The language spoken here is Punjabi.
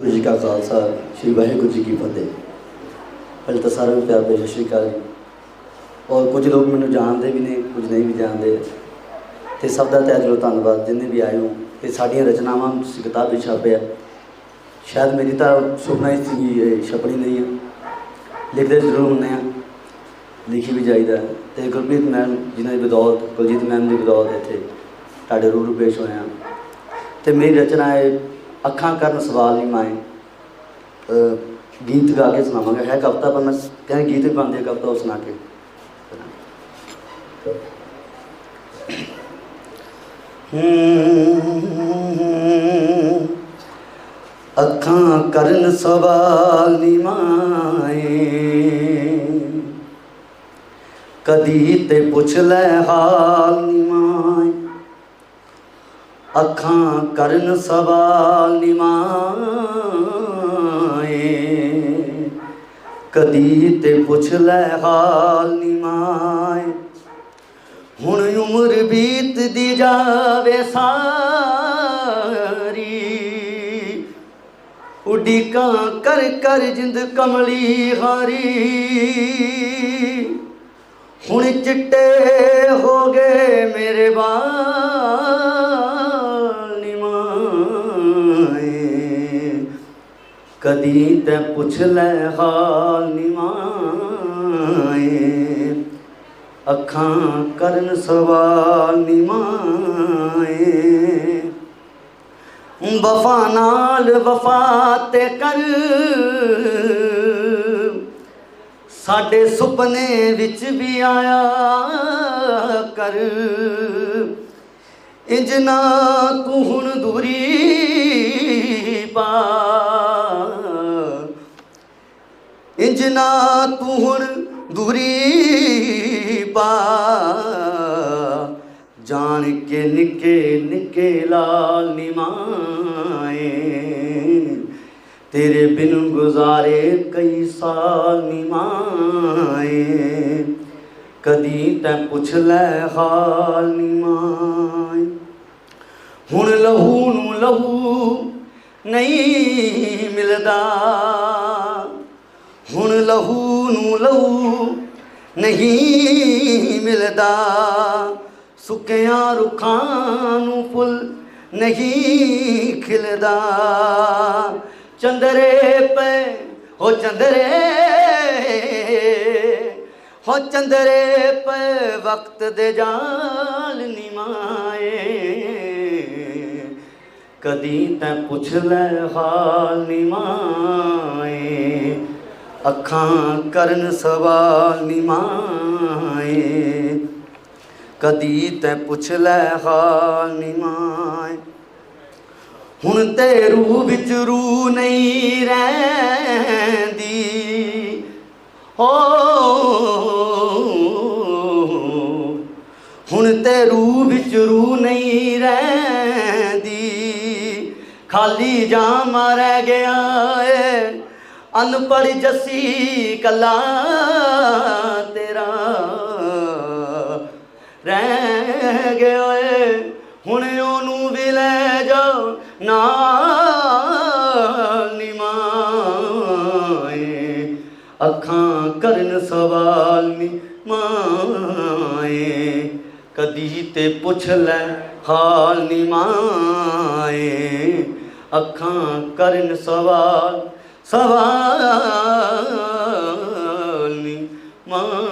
ਗੁਰੂ ਜੀ ਕਾ ਖਾਲਸਾ, ਸ੍ਰੀ ਵਾਹਿਗੁਰੂ ਜੀ ਕੀ ਫਤਿਹ। ਪਹਿਲਾਂ ਤਾਂ ਸਾਰਿਆਂ ਨੂੰ ਪਿਆਰ ਭਰੀ ਸਤਿ ਸ਼੍ਰੀ ਅਕਾਲ ਜੀ। ਔਰ ਕੁਝ ਲੋਕ ਮੈਨੂੰ ਜਾਣਦੇ ਵੀ ਨੇ, ਕੁਝ ਨਹੀਂ ਵੀ ਜਾਣਦੇ। ਤੇ ਸਭ ਦਾ ਤਹਿ ਦਿਲੋਂ ਧੰਨਵਾਦ, ਜਿੰਨੇ ਵੀ ਆਏ ਹੋ ਤੇ ਸਾਡੀਆਂ ਰਚਨਾਵਾਂ ਤੁਸੀਂ ਕਿਤਾਬ ਵਿੱਚ ਛਾਪਿਆ ਸ਼ਾਇਦ ਮੇਰੀ ਤਾਂ ਸੁਪਨਾ ਹੀ ਸੀ ਇਹ ਛਪਣੀ ਨਹੀਂ ਆ। ਲਿਖਦੇ ਜ਼ਰੂਰ ਹੁੰਦੇ ਆ। ਲਿਖੀ ਵੀ ਜਾਈਦਾ। ਹੈ। ਤੇ ਗੁਰਪ੍ਰੀਤ ਮੈਮ ਜਿਨ੍ਹਾਂ ਦੀ ਬਦੌਲਤ, ਕੁਲਜੀਤ ਮੈਮ ਦੀ ਬਦੌਲਤ ਇੱਥੇ ਤੁਹਾਡੇ ਰੂਬਰੂ ਪੇਸ਼ ਹੋਏ ਹਾਂ ਤੇ ਮੇਰੀ ਰਚਨਾ ਹੈ ਅੱਖਾਂ ਕਰਨ ਸਵਾਲ ਨਹੀਂ ਮਾਏ। ਗੀਤ ਗਾ ਕੇ ਸੁਣਾਵਾਂਗਾ। ਹੈ ਕਵਿਤਾ ਪਰ ਮੈਂ ਕਹਿੰਦਾ ਗੀਤ ਵੀ ਬਣਦੇ ਆ, ਕਵਿਤਾ ਉਹ ਸੁਣਾ ਕੇ। ਅੱਖਾਂ ਕਰਨ ਸਵਾਲ ਨਹੀਂ ਮਾਏ। ਕਦੀ ਤੇ ਪੁੱਛ ਲੈ ਹਾਲ ਨੀ ਮਾਏ। ਅੱਖਾਂ ਕਰਨ ਸਵਾਲ ਨੀ ਮਾਏ। ਕਦੀ ਤੇ ਪੁੱਛ ਲੈ ਹਾਲ ਨੀ ਮਾਏ। ਹੁਣ ਉਮਰ ਬੀਤਦੀ ਜਾਵੇ ਸਾਰੀ। ਉਡੀਕਾਂ ਕਰ ਕਰ ਜਿੰਦ ਕਮਲੀ ਹਾਰੀ। ਹੁਣ ਚਿੱਟੇ ਹੋ ਗਏ ਮੇਰੇ ਬਾਲ ਕਦੀ ਤੈ ਪੁੱਛ ਲੈ ਹਾਲ ਨਿਮਾਏ ਅੱਖਾਂ ਕਰਨ ਸਵਾਲ ਨਿਮਾਏ ਵਫਾ ਨਾਲ ਵਫਾ ਤੇ ਕਰ। ਸਾਡੇ ਸੁਪਨੇ ਵਿੱਚ ਵੀ ਆਇਆ ਕਰ। ਇੰਜ ਨਾ ਤੂੰ ਹੁਣ ਦੂਰੀ ਪਾ ਇੰਜ ਤੂੰ ਹੁਣ ਦੂਰੀ ਪਾ। ਜਾਣ ਕੇ ਨਿੱਕੇ ਨਿੱਕੇ ਲਾਲ ਨਿਮਾਏ। ਤੇਰੇ ਬਿਨ ਗੁਜ਼ਾਰੇ ਕਈ ਸਾਲ ਨਿਮਾਏ। ਕਦੀ ਤੈ ਪੁੱਛ ਲੈ ਹਾਲ ਨਿਮਾਏ। ਹੁਣ ਲਹੂ ਨੂੰ ਲਹੂ ਨਹੀਂ ਮਿਲਦਾ। ਲਹੂ ਨੂੰ ਲਹੂ ਨਹੀਂ ਮਿਲਦਾ। ਸੁੱਕਿਆਂ ਰੁੱਖਾਂ ਨੂੰ ਫੁੱਲ ਨਹੀਂ ਖਿਲਦਾ। ਚੰਦਰੇ ਪੈ ਹੋ ਚੰਦਰੇ ਹੋ ਚੰਦਰੇ ਪੈ ਵਕਤ ਦੇ ਜਾਲ ਨਿਮਾਏ ਕਦੀ ਤੈਂ ਪੁੱਛ ਲੈ ਹਾਲ ਨਿਮਾਏ ਅੱਖਾਂ ਕਰਨ ਸਵਾਲ ਨਿਮਾਏ ਕਦੀ ਤੈਂ ਪੁੱਛ ਲੈ ਹਾਲ ਨਿਮਾਏ ਹੁਣ ਤੇ ਰੂਹ ਵਿੱਚ ਰੂਹ ਨਹੀਂ ਰਹਿੰਦੀ। ਹੋ ਹੁਣ ਤੇ ਰੂਹ ਵਿੱਚ ਰੂਹ ਨਹੀਂ ਰਹਿੰਦੀ। ਖਾਲੀ ਜਾਮ ਰਹਿ ਗਿਆ ਏ। ਅਨਪੜ ਜੱਸੀ ਕਲਾ ਤੇਰਾ ਰਹਿ ਗਏ ਏ ਹੁਣ ਉਹਨੂੰ ਵੀ ਲੈ ਜਾਓ, ਨਾਲ ਨਿਮਾਏ। ਅੱਖਾਂ ਕਰਨ ਸਵਾਲ ਨੀ ਮਾਏ ਕਦੀ ਤੇ ਪੁੱਛ ਲੈ ਹਾਲ ਨੀ ਮਾਏ ਅੱਖਾਂ ਕਰਨ ਸਵਾਲ ਸਵਾਲ ਨੀ ਮਾਏ